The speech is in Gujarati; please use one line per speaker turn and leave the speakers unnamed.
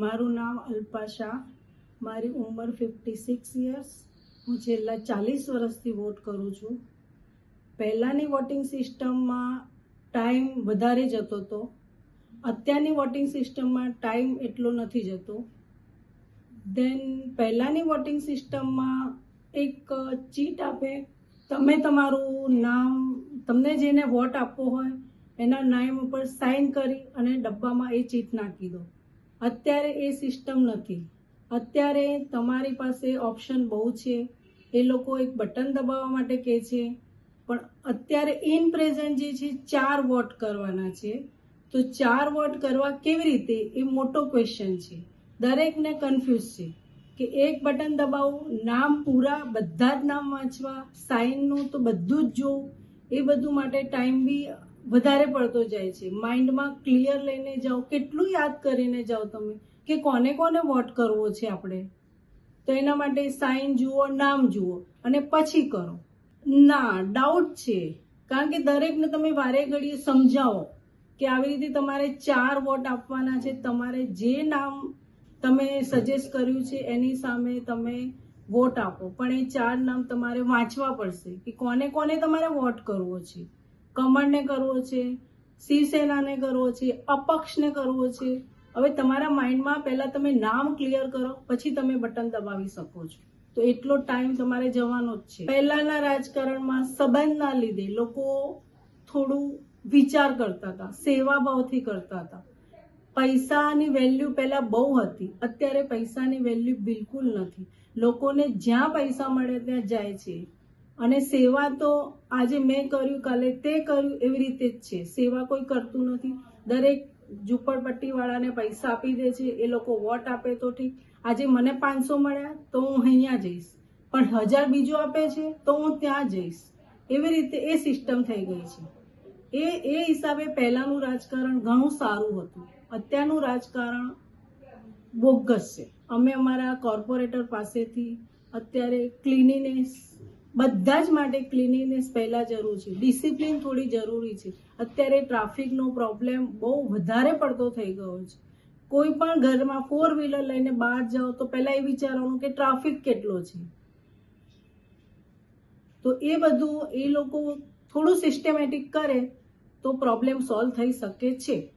મારું નામ અલ્પા શાહ. મારી ઉંમર ફિફ્ટી સિક્સ યર્સ હું છેલ્લા ચાલીસ વર્ષથી વોટ કરું છું. પહેલાંની વોટિંગ સિસ્ટમમાં ટાઈમ વધારે જતો હતો. અત્યારની વોટિંગ સિસ્ટમમાં ટાઈમ એટલો નથી જતો. દેન પહેલાંની વોટિંગ સિસ્ટમમાં એક ચીટ આપે. તમે તમારું નામ, તમને જેને વોટ આપવો હોય, એના નામ ઉપર સાઇન કરી અને ડબ્બામાં એ ચીટ નાખી દો. અત્યારે એ સિસ્ટમ નથી. અત્યારે તમારી પાસે ઓપ્શન બહુ છે. એ લોકો એક બટન દબાવવા માટે કહે છે. પણ અત્યારે ઇન પ્રેઝન્ટ જે છે, ચાર વોટ કરવાના છે. તો ચાર વોટ કરવા કેવી રીતે? એ મોટો ક્વેશ્ચન છે. દરેકને કન્ફ્યુઝ છે કે એક બટન દબાવવું નામ પૂરા, બધા જ નામ વાંચવા સાઇનનું તો બધું જ જોવું. એ બધું માટે ટાઈમ બી વધારે પડતો જાય છે. માઇન્ડમાં ક્લિયર લઈને જાઓ. કેટલું યાદ કરીને જાઓ તમે કે કોને કોને વોટ કરવો છે આપણે? તો એના માટે સાઇન જુઓ, નામ જુઓ અને પછી કરો. ના ડાઉટ છે. કારણ કે દરેકને તમે વારે ઘડીએ સમજાવો કે આવી રીતે તમારે ચાર વોટ આપવાના છે. તમારે જે નામ તમે સજેસ્ટ કર્યું છે એની સામે તમે વોટ આપો. પણ એ ચાર નામ તમારે વાંચવા પડશે કે કોને કોને તમારે વોટ કરવો છે. કમળને કરવો છે, શિવસેનાને કરવો છે, અપક્ષને કરવો છે. હવે તમારા માઇન્ડમાં પહેલાં તમે નામ ક્લિયર કરો, પછી તમે બટન દબાવી શકો છો. તો એટલો ટાઈમ તમારે જવાનો જ છે. પહેલાના રાજકારણમાં સંબંધના લીધે લોકો થોડું વિચાર કરતા હતા, સેવાભાવથી કરતા હતા. પૈસાની વેલ્યુ પહેલા બહુ હતી, અત્યારે પૈસાની વેલ્યુ બિલકુલ નથી. લોકોને જ્યાં પૈસા મળે ત્યાં જાય છે. અને સેવા તો આજે મેં કર્યું, કાલે તે કર્યું, એવી રીતે જ છે. સેવા કોઈ કરતું નથી. દરેક ઝૂંપડપટ્ટીવાળાને પૈસા આપી દે છે, એ લોકો વોટ આપે તો ઠીક. આજે મને પાંચસો મળ્યા તો હું અહીંયા જઈશ. પણ હજાર બીજો આપે છે તો હું ત્યાં જઈશ. એવી રીતે એ સિસ્ટમ થઈ ગઈ છે. એ એ હિસાબે પહેલાંનું રાજકારણ ઘણું સારું હતું. અત્યારનું રાજકારણ બોગસ છે. અમે અમારા કોર્પોરેટર પાસેથી અત્યારે ક્લિનિનેસ બધા જ માટે ક્લિનિનેસ પહેલાં જરૂર છે. ડિસિપ્લિન થોડી જરૂરી છે. અત્યારે ટ્રાફિકનો પ્રોબ્લેમ બહુ વધારે પડતો થઈ ગયો છે. કોઈ પણ ઘરમાં ફોર વ્હીલર લઈને બહાર જાઓ તો પહેલાં એ વિચારવાનું કે ટ્રાફિક કેટલો છે. તો એ બધું એ લોકો થોડું સિસ્ટમેટિક કરે તો પ્રોબ્લેમ સોલ્વ થઈ શકે છે.